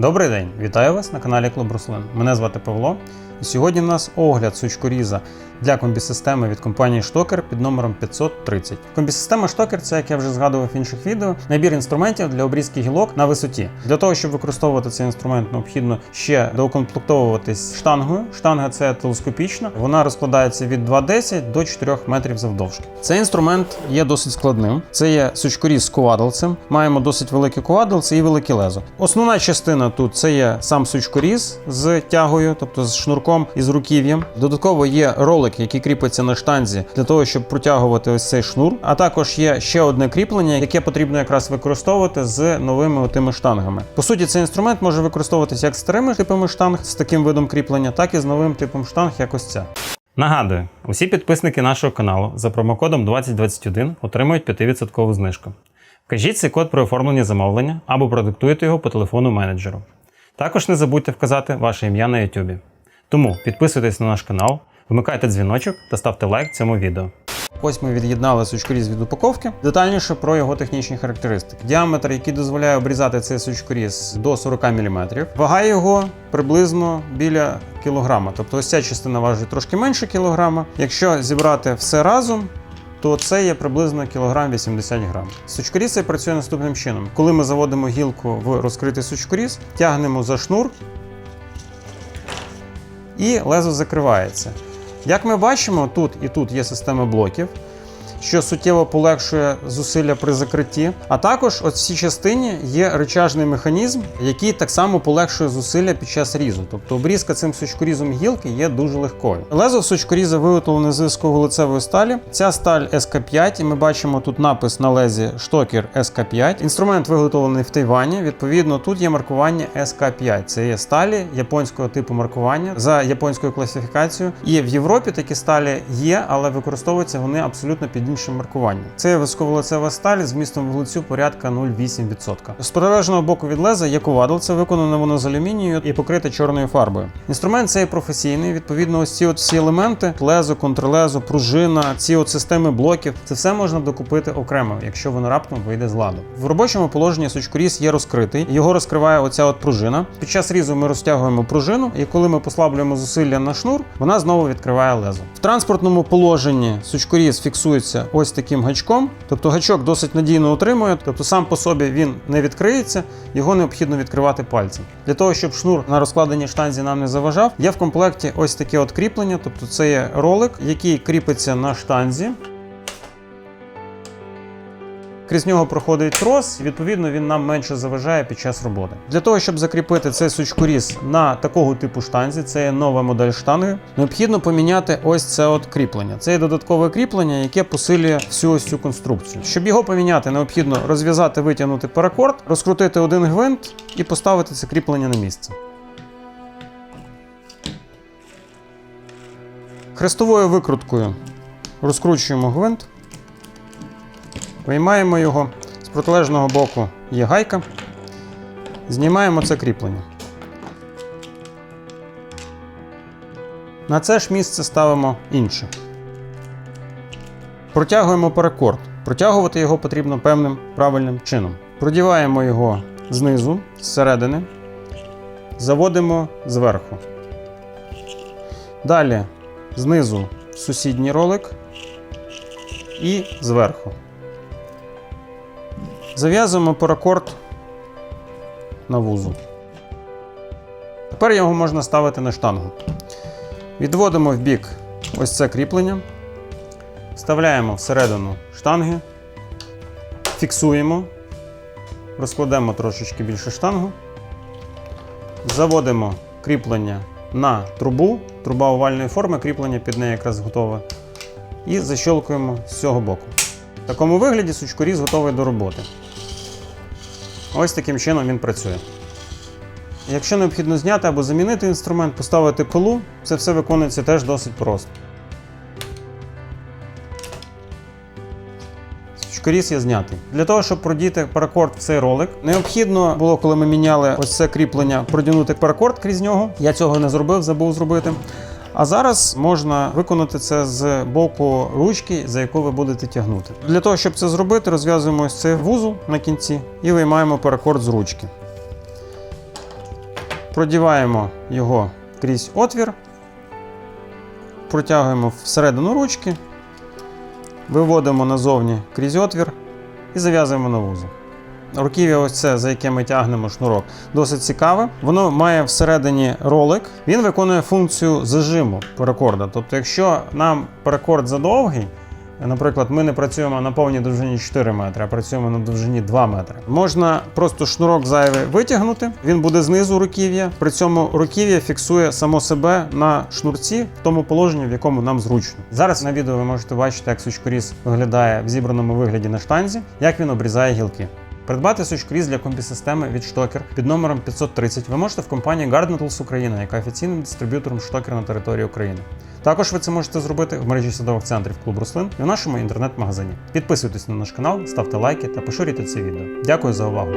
Добрий день, вітаю вас на каналі Клуб Руслин. Мене звати Павло. Сьогодні в нас огляд сучкоріза для комбісистеми від компанії Штокер під номером 530. Комбісистема Штокер це, як я вже згадував в інших відео, набір інструментів для обрізки гілок на висоті. Для того, щоб використовувати цей інструмент, необхідно ще доукомплектовуватись штангою. Штанга це телескопічна, вона розкладається від 2,10 до 4 метрів завдовжки. Цей інструмент є досить складним. Це є сучкоріз з ковадалцем. Маємо досить велике ковадалце і велике лезо. Основна частина тут це є сам сучкоріз з тягою, тобто з шнурком і з руків'ям. Додатково є ролик, який кріпиться на штанзі для того, щоб протягувати ось цей шнур. А також є ще одне кріплення, яке потрібно якраз використовувати з новими тими штангами. По суті, цей інструмент може використовуватися як старими типами штанг з таким видом кріплення, так і з новим типом штанг, як ось ця. Нагадую, усі підписники нашого каналу за промокодом 2021 отримують 5% знижку. Вкажіть цей код при оформленні замовлення або продиктуйте його по телефону менеджеру. Також не забудьте вказати ваше ім'я на YouTube. Тому підписуйтесь на наш канал, вмикайте дзвіночок та ставте лайк цьому відео. Ось ми від'єднали сучкоріз від упаковки. Детальніше про його технічні характеристики. Діаметр, який дозволяє обрізати цей сучкоріз до 40 мм. Вага його приблизно біля кілограма. Тобто ось ця частина важить трошки менше кілограма. Якщо зібрати все разом, то це є приблизно кілограм 80 грам. Сучкоріз цей працює наступним чином. Коли ми заводимо гілку в розкритий сучкоріз, тягнемо за шнур і лезо закривається. Як ми бачимо, тут і тут є система блоків, що суттєво полегшує зусилля при закритті. А також от в цій частині є речажний механізм, який так само полегшує зусилля під час різу. Тобто обрізка цим сучкорізом гілки є дуже легкою. Лезо в сучкоріза виготовлене з високовуглецевої сталі. Ця сталь СК5, і ми бачимо тут напис на лезі штокер СК5. Інструмент виготовлений в Тайвані. Відповідно, тут є маркування СК5. Це є сталі японського типу маркування за японською класифікацією. І в Європі такі сталі є, але використовуються вони абсолютно під іншим маркуванням. Це високовуглецева сталь з вмістом вуглецю порядка 0,8%. З протилежного боку від леза є ковадалце, виконане воно з алюмінію і покрите чорною фарбою. Інструмент цей професійний. Відповідно, ось ці от всі елементи: лезо, контрлезо, пружина, ці от системи блоків. Це все можна докупити окремо, якщо воно раптом вийде з ладу. В робочому положенні сучкоріз є розкритий. Його розкриває оця от пружина. Під час різу ми розтягуємо пружину, і коли ми послаблюємо зусилля на шнур, вона знову відкриває лезо. В транспортному положенні сучкоріз фіксується ось таким гачком. Тобто гачок досить надійно утримує, тобто сам по собі він не відкриється, його необхідно відкривати пальцем. Для того, щоб шнур на розкладенні штанзі нам не заважав, є в комплекті ось таке от кріплення, тобто це є ролик, який кріпиться на штанзі. Крізь нього проходить трос, і відповідно він нам менше заважає під час роботи. Для того, щоб закріпити цей сучкоріз на такого типу штанзі, це є нова модель штанги, необхідно поміняти ось це от кріплення. Це є додаткове кріплення, яке посилює всю ось цю конструкцію. Щоб його поміняти, необхідно розв'язати, витягнути паракорд, розкрутити один гвинт і поставити це кріплення на місце. Хрестовою викруткою розкручуємо гвинт. Виймаємо його. З протилежного боку є гайка. Знімаємо це кріплення. На це ж місце ставимо інше. Протягуємо паракорд. Протягувати його потрібно певним правильним чином. Продіваємо його знизу, зсередини, заводимо зверху. Далі знизу сусідній ролик і зверху. Зав'язуємо паракорд на вузу. Тепер його можна ставити на штангу. Відводимо в бік ось це кріплення, вставляємо всередину штанги, фіксуємо, розкладемо трошечки більше штангу, заводимо кріплення на трубу, труба овальної форми, кріплення під неї якраз готове. І защолкуємо з цього боку. В такому вигляді сучкоріз готовий до роботи. Ось таким чином він працює. Якщо необхідно зняти або замінити інструмент, поставити пилу, це все виконується теж досить просто. Сучкоріз є знятий. Для того, щоб продіти паракорд в цей ролик, необхідно було, коли ми міняли ось це кріплення, продягнути паракорд крізь нього. Я цього не зробив, забув зробити. А зараз можна виконати це з боку ручки, за яку ви будете тягнути. Для того, щоб це зробити, розв'язуємо ось цей вузол на кінці і виймаємо паракорд з ручки. продіваємо його крізь отвір, протягуємо всередину ручки, виводимо назовні крізь отвір і зав'язуємо на вузол. Руків'я, ось це, за яке ми тягнемо шнурок, досить цікаве. Воно має всередині ролик. Він виконує функцію зажиму паракорда. Тобто, якщо нам паракорд задовгий, Наприклад, ми не працюємо на повній довжині 4 метри, а працюємо на довжині 2 метри. Можна просто шнурок зайвий витягнути, він буде знизу руків'я. При цьому руків'я фіксує само себе на шнурці в тому положенні, в якому нам зручно. Зараз на відео ви можете бачити, як сучкоріз виглядає в зібраному вигляді на штанзі, як він обрізає гілки. Придбати сучкріз для комбі-системи від Штокер під номером 530 ви можете в компанії Garden Україна, яка офіційним дистриб'ютором Штокер на території України. Також ви це можете зробити в мережі садових центрів клуб Руслин і в нашому інтернет-магазині. Підписуйтесь на наш канал, ставте лайки та поширюйте це відео. Дякую за увагу!